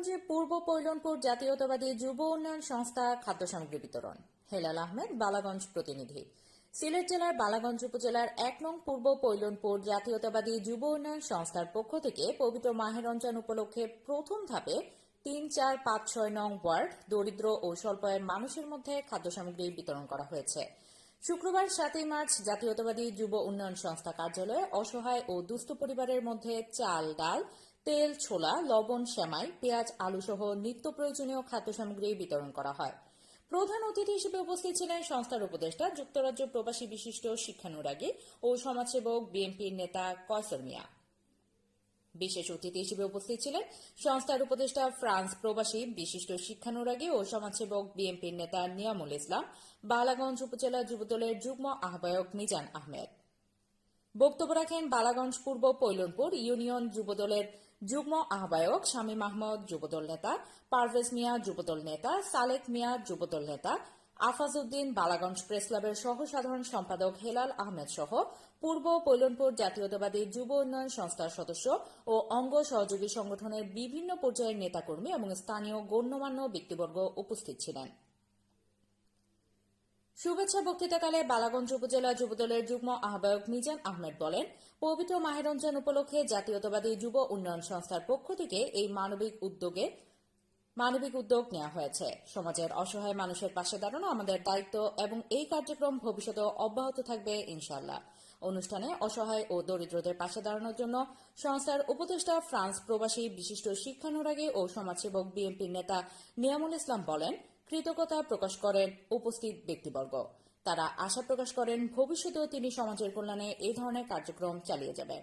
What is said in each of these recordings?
মানিকগঞ্জে পূর্ব পৈলনপুর জাতীয়তাবাদী যুব উন্নয়ন সংস্থা খাদ্য সামগ্রী বিতরণ। হেলাল আহমেদ, বালাগঞ্জ প্রতিনিধি। সিলেট জেলার বালাগঞ্জ উপজেলার এক নং পূর্ব পৈলনপুর জাতীয়তাবাদী যুব উন্নয়ন সংস্থার পক্ষ থেকে পবিত্র মাহের রমজান উপলক্ষে প্রথম ধাপে তিন চার পাঁচ ছয় নং ওয়ার্ড, দরিদ্র ও স্বল্প আয়ের মানুষের মধ্যে খাদ্য সামগ্রী বিতরণ করা হয়েছে। শুক্রবার সাতই মার্চ জাতীয়তাবাদী যুব উন্নয়ন সংস্থা কার্যালয়ে অসহায় ও দুস্থ পরিবারের মধ্যে চাল, ডাল তেল, ছোলা, লবণ, সেমাই, পেঁয়াজ আলু সহ নিত্য প্রয়োজনীয় খাদ্য সামগ্রী বিতরণ করা হয়। প্রধান অতিথি হিসেবে উপস্থিত ছিলেন সংস্থার উপদেষ্টা, যুক্তরাজ্য প্রবাসী বিশিষ্ট শিক্ষানুরাগী ও সমাজসেবক বিএনপির নেতা কয়সর মিয়া। বিশেষ অতিথি হিসেবে উপস্থিত ছিলেন সংস্থার উপদেষ্টা, ফ্রান্স প্রবাসী বিশিষ্ট শিক্ষানুরাগী ও সমাজসেবক বিএনপির নেতা নিয়ামুল ইসলাম, বালাগঞ্জ উপজেলা যুবদলের যুগ্ম আহ্বায়ক মিজান আহমেদ। বক্তব্য রাখেন বালাগঞ্জ পূর্ব পৈলনপুর ইউনিয়ন যুবদলের যুগ্ম আহ্বায়ক শামীম আহমদ যুবদল নেতা, পারভেজ মিয়া যুবদল নেতা, সালেক মিয়া যুবদল নেতা আফাজ উদ্দিন বালাগঞ্জ প্রেস ক্লাবের সহ সাধারণ সম্পাদক হেলাল আহমেদ সহ পূর্ব পৈলনপুর জাতীয়তাবাদী যুব উন্নয়ন সংস্থার সদস্য ও অঙ্গ সহযোগী সংগঠনের বিভিন্ন পর্যায়ের নেতাকর্মী এবং স্থানীয় গণ্যমান্য ব্যক্তিবর্গ উপস্থিত ছিলেন। শুভেচ্ছা বক্তৃতাকালে বালাগঞ্জ উপজেলা যুবদলের যুগ্ম আহ্বায়ক মিজান আহমেদ বলেন, পবিত্র মাহেরঞ্জন উপলক্ষে জাতীয়তাবাদী যুব উন্নয়ন সংস্থার পক্ষ থেকে এই মানবিক উদ্যোগে মানবিক উদ্যোগ নেওয়া হয়েছে। সমাজের অসহায় মানুষের পাশে দাঁড়ানো আমাদের দায়িত্ব এবং এই কার্যক্রম ভবিষ্যতে অব্যাহত থাকবে ইনশাল্লাহ অনুষ্ঠানে অসহায় ও দরিদ্রদের পাশে দাঁড়ানোর জন্য সংস্থার উপদেষ্টা ফ্রান্স প্রবাসী বিশিষ্ট শিক্ষানুরাগী ও সমাজসেবক বিএনপির নেতা নিয়ামুল ইসলাম বলেন কৃতজ্ঞতা প্রকাশ করেন উপস্থিত ব্যক্তিবর্গ। তারা আশা প্রকাশ করেন ভবিষ্যতেও তিনি সমাজের কল্যাণে এই ধরনের কার্যক্রম চালিয়ে যাবেন।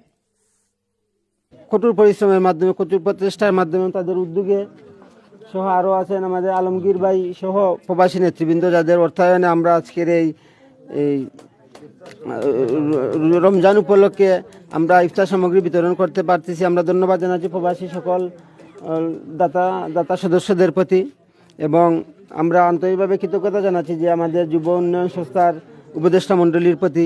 কঠোর পরিশ্রমের মাধ্যমে, কঠোর প্রচেষ্টার মাধ্যমে তাদের উদ্যোগে সহ আরও আছেন আমাদের আলমগীর ভাই সহ প্রবাসী নেতৃবৃন্দ, যাদের অর্থায়নে আমরা আজকের এই এই রমজান উপলক্ষে আমরা ইফতার সামগ্রী বিতরণ করতে পারতেছি। আমরা ধন্যবাদ জানাচ্ছি প্রবাসী সকল দাতা দাতা সদস্যদের প্রতি এবং আমরা আন্তরিকভাবে কৃতজ্ঞতা জানাচ্ছি যে আমাদের যুব উন্নয়ন সংস্থার উপদেষ্টা মণ্ডলীর প্রতি